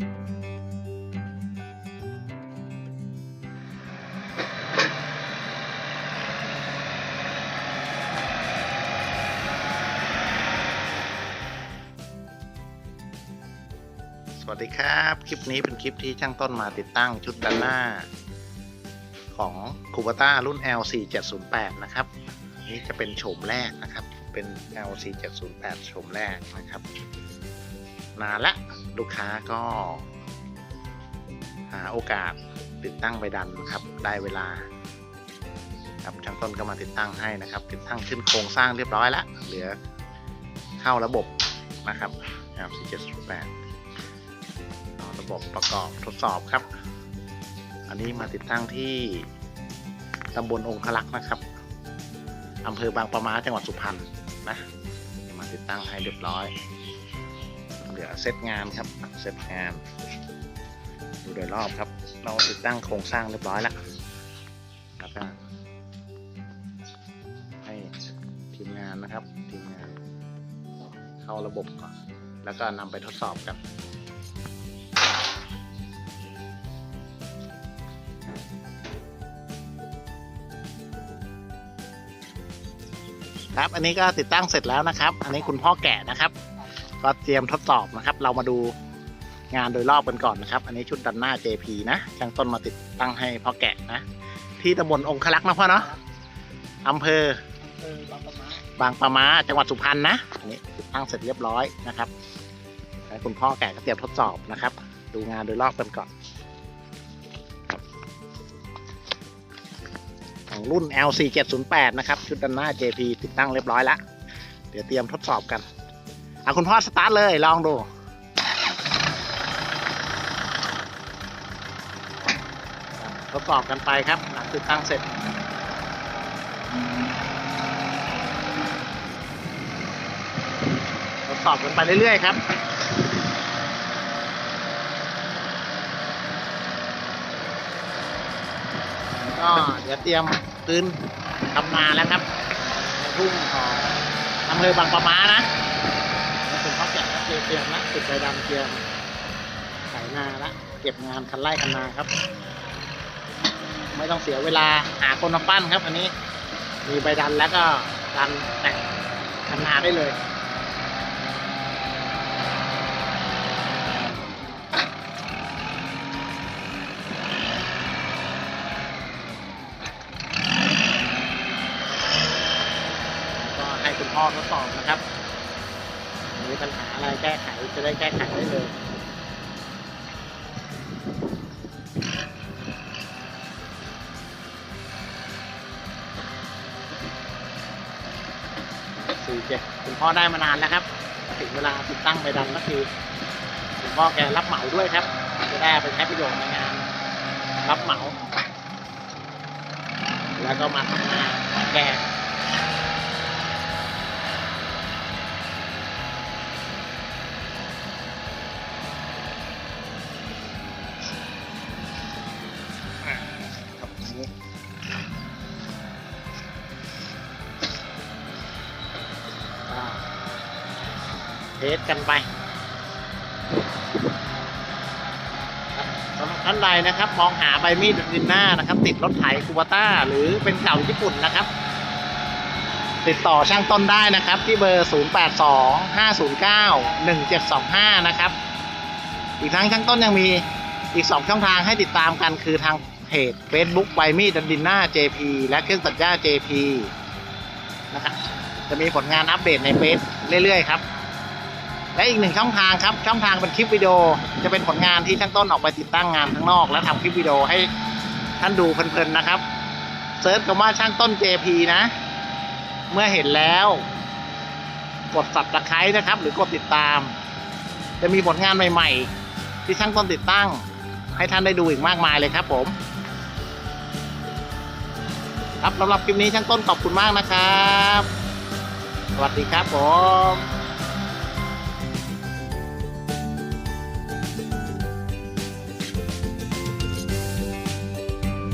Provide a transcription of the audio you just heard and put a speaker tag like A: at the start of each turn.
A: สวัสดีครับ คลิปนี้เป็นคลิปที่ช่างต้นมาติดตั้งชุดด้านหน้า ของคูบ a ต้ารุ่น LC708 นะครับ นี่จะเป็นโฉมแรกนะครับ เป็น LC708 โฉมแรกนะครับ นานละลูกค้าก็หาโอกาสติดตั้งใบดันนะครับ ได้เวลาครับช่างต้นก็มาติดตั้งให้นะครับ ติดตั้งขึ้นโครงสร้างเรียบร้อยแล้วเหลือเข้าระบบนะครับ LC708 เอาระบบประกอบทดสอบครับ อันนี้มาติดตั้งที่ตำบลองคลักษ์นะครับอำเภอบางปะมาจังหวัดสุพรรณนะมาติดตั้งให้เรียบร้อย เดี๋ยวเซตงานครับเซตงาน ดูโดยรอบครับ เราติดตั้งโครงสร้างเรียบร้อยแล้วแล้วก็ให้ทีมงานนะครับทีมงาน เข้าระบบก่อน แล้วก็นำไปทดสอบกันครับ อันนี้ก็ติดตั้งเสร็จแล้วนะครับ อันนี้คุณพ่อแกะนะครับ ก็เตรียมทดสอบนะครับ เรามาดูงานโดยรอบกันก่อนนะครับ อันนี้ชุดดันหน้า JP นะช่างต้นมาติดตั้งให้พ่อแกะนะ ที่ตำบลองคลักษ์นะพ่อเนาะอำเภอ
B: เออบางประมาณ
A: บางปะมาจังหวัดสุพรรณนะ อันนี้ติดตั้งเสร็จเรียบร้อยนะครับให้คุณพ่อแกะก็เตรียมทดสอบนะครับ ดูงานโดยรอบกันก่อนครับของรุ่น LC 708 นะครับ ชุดด้านหน้า JP ติดตั้งเรียบร้อยแล้ว เดี๋ยวเตรียมทดสอบกัน เอาคุณพ่อสตาร์ทเลยลองดูทดสอบกันไปครับหลังติดตั้งเสร็จทดสอบกันไปเรื่อยๆครับก็เดี๋ยวเตรียมพื้นทำนาแล้วครับในทุ่งของอำเภอบางปะมานะแล้วผมเขาแกะแล้วเตรียมนะติดใบดำเตียมไถนาละเก็บงานคันไร่คันนาครับ ไม่ต้องเสียเวลาหาคนมาปั้นครับ อันนี้ มีใบดันแล้วก็ดันแต่งคันนาได้เลยก็ให้คุณพ่อทดสอบนะครับ มีปัญหาอะไรแก้ไขจะได้แก้ไขได้เลยสี่เจ็ดคุณพ่อได้มานานแล้วครับ ถึงเวลาติดตั้งไปดันก็คือคุณพ่อแกรับเหมาด้วยครับ จะได้ไปใช้ประโยชน์ในงาน รับเหมา แล้วก็มาทำงานแก เทสกันไปสำหรับท่านใดนะครับ มองหาใบมีดดินหน้านะครับ ติดรถไถคูบาต้า หรือเป็นเก่าญี่ปุ่นนะครับ ติดต่อช่างต้นได้นะครับ ที่เบอร์ 0825091725 นะครับ อีกทั้งช่างต้นยังมีอีก 2 ช่องทางให้ติดตามกันคือทางเพจ Facebook ไบมีดดินหน้า JP และเครื่องตัดหญ้า JP นะครับจะมีผลงานอัปเดตในเฟซเรื่อยๆครับ และอีกหนึ่งช่องทางครับช่องทางเป็นคลิปวิดีโอ จะเป็นผลงานที่ช่างต้นออกไปติดตั้งงานข้างนอก และทำคลิปวิดีโอให้ท่านดูเพลินๆนะครับเซิร์ชคำว่าช่างต้น JP นะ เมื่อเห็นแล้ว กด subscribe นะครับ หรือกดติดตาม จะมีผลงานใหม่ๆ ที่ช่างต้นติดตั้ง ให้ท่านได้ดูอีกมากมายเลยครับผมครับสำหรับคลิปนี้ช่างต้นขอบคุณมากนะครับ สวัสดีครับผม